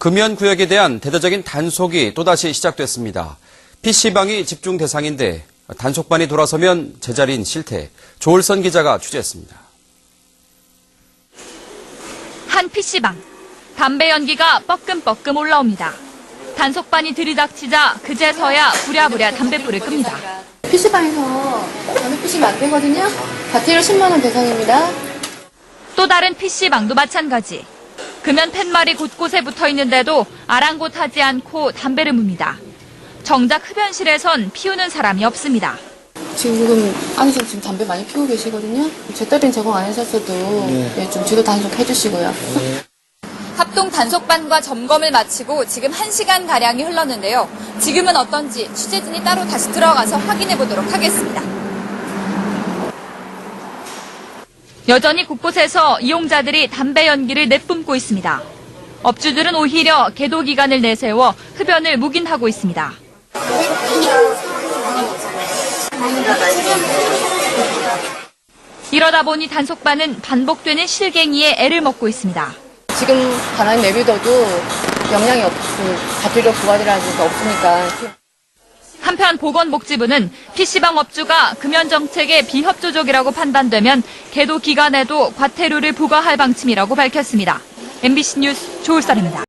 금연 구역에 대한 대대적인 단속이 또다시 시작됐습니다. PC방이 집중 대상인데 단속반이 돌아서면 제자리인 실태. 조을선 기자가 취재했습니다. 한 PC방. 담배 연기가 뻐끔뻐끔 올라옵니다. 단속반이 들이닥치자 그제서야 부랴부랴 담배불을 끕니다. PC방에서 담배 피시면 안 되거든요. 과태료 10만 원 대상입니다. 또 다른 PC방도 마찬가지. 금연 팻말이 곳곳에 붙어 있는데도 아랑곳하지 않고 담배를 뭅니다. 정작 흡연실에선 피우는 사람이 없습니다. 지금 안에서 지금 담배 많이 피우고 계시거든요. 제 딸은 제공 안 하셨어도 네, 좀 주도 단속 해주시고요. 합동 단속반과 점검을 마치고 지금 1시간 가량이 흘렀는데요. 지금은 어떤지 취재진이 따로 다시 들어가서 확인해 보도록 하겠습니다. 여전히 곳곳에서 이용자들이 담배 연기를 내뿜고 있습니다. 업주들은 오히려 계도 기간을 내세워 흡연을 묵인하고 있습니다. 이러다 보니 단속반은 반복되는 실갱이에 애를 먹고 있습니다. 지금 가만히 내비둬도 영향이 없고 과태료 부과이라는 게 없으니까 한편 보건복지부는 PC방 업주가 금연 정책의 비협조적이라고 판단되면 계도 기간에도 과태료를 부과할 방침이라고 밝혔습니다. MBC 뉴스 조울살입니다.